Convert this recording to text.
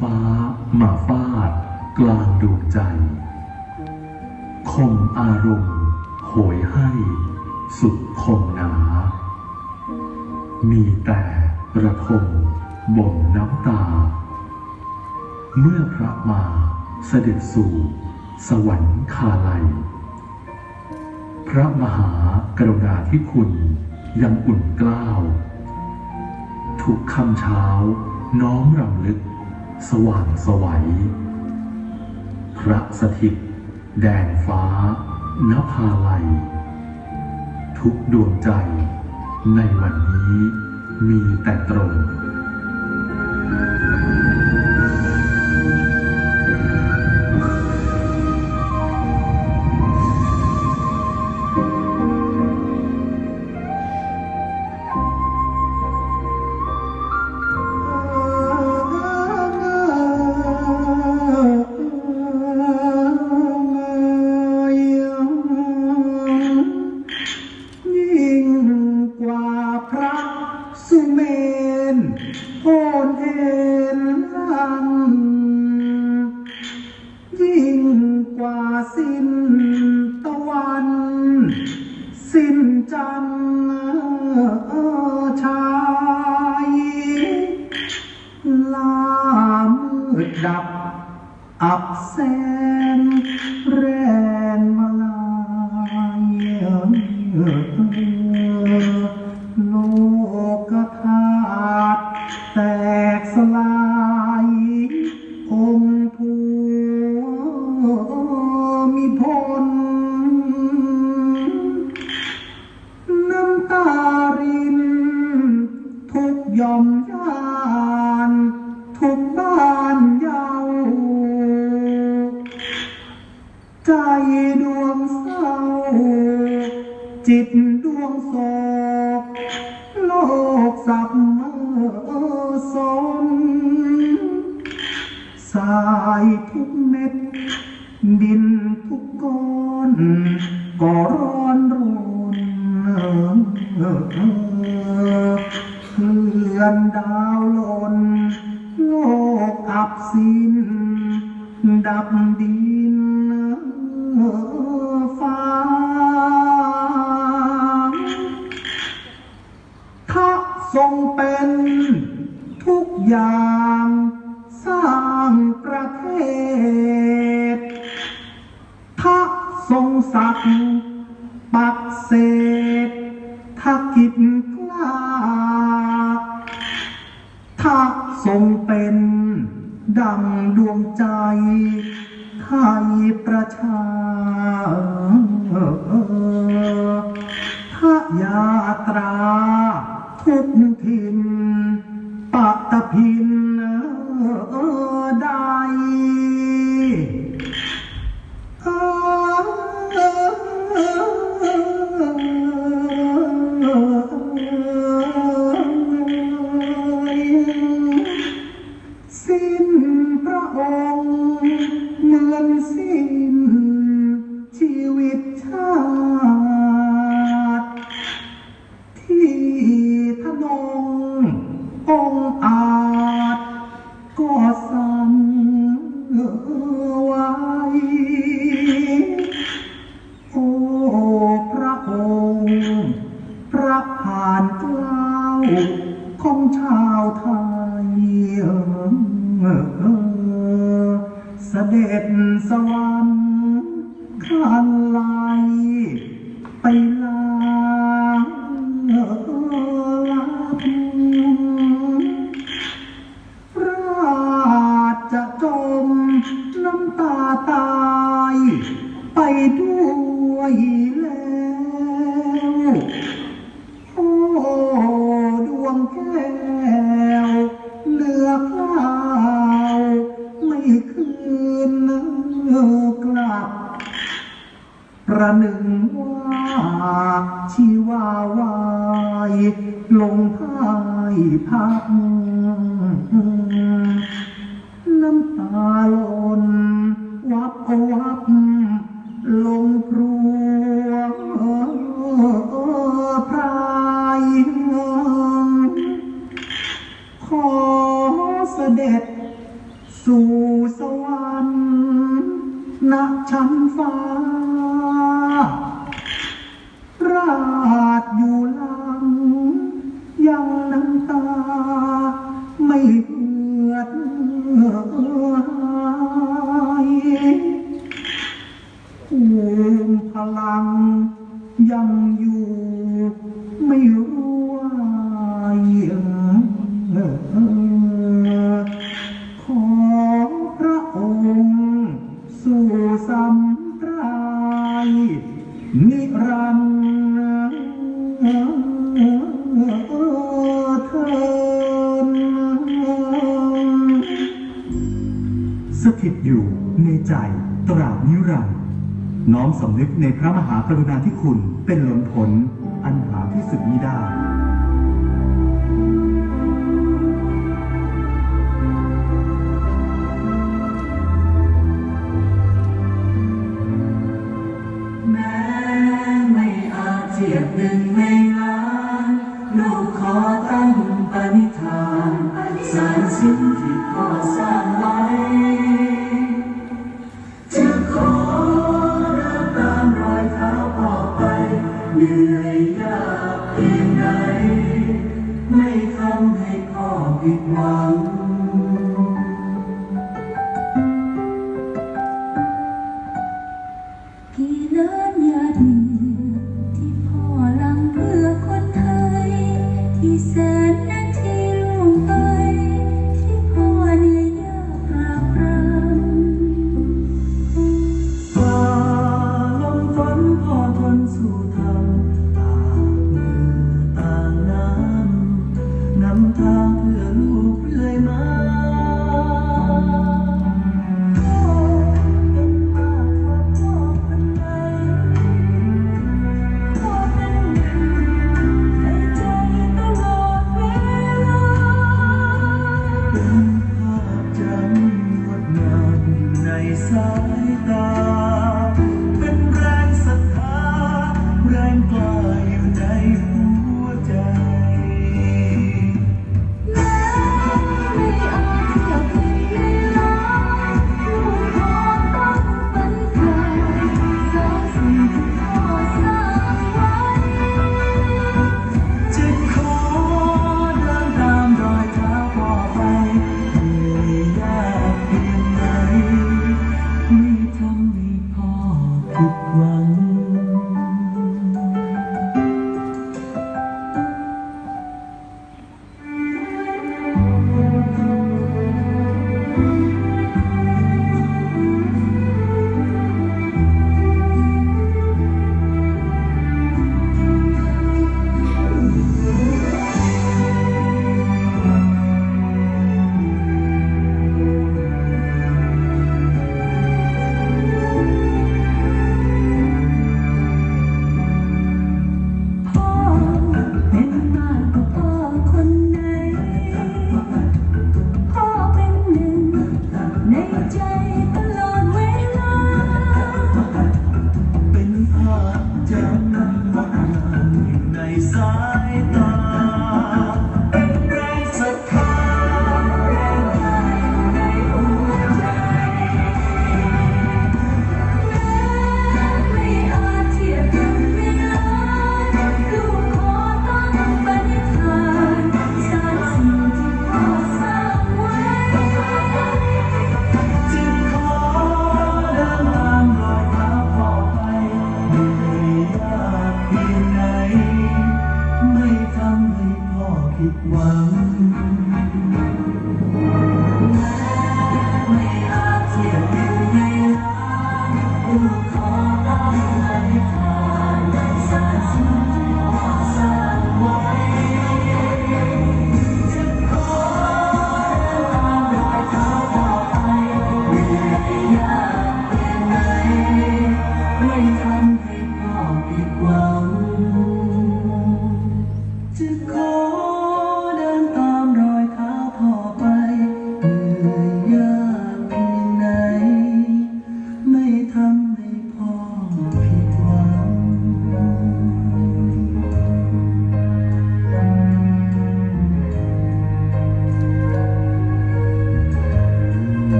ฟ้ามาฟาด กลางดวงใจคมอารมณ์โหยให้ สุดคมหนา มีแต่ระทมบ่มน้ำตา เมื่อพระมาเสด็จสู่สวรรคาลัย พระมหากรุณาธิคุณยังอุ่นเกล้าว ทุกคำเช้าน้อมรำลึก สว่างสวัย พระสถิต แดนฟ้านภาลัย ทุกดวงใจ ในวันนี้มีแต่ตรง อับแส จิตดวงโศกโลกสับสนสายทุกเม็ด ดินทุกก้อนก็ร้อนรนเคลื่อนดาวลนโลกอับสิ้นดับดิน ทรงเป็นทุกอย่างสร้างประเทศถ้าทรงสัตว์ปักเศษถ้ากิจกล้าถ้าทรงเป็นดังดวงใจไทยประชาถ้ายาตรา องค์เหมือนสิ้น กลับ ประหนึ่งว่าชีวาวายลงพายพักน้ำตาหล่นวับวับลงพรู Mom. รันสถิตอยู่ในใจตราบนิรันดร์น้อมสำนึกในพระมหากรุณาธิคุณเป็นหลนผลอันหาที่สุดมิได้ เหนื่อยยากเพียงไหนไม่ทำให้พ่อผิดหวัง 晚安。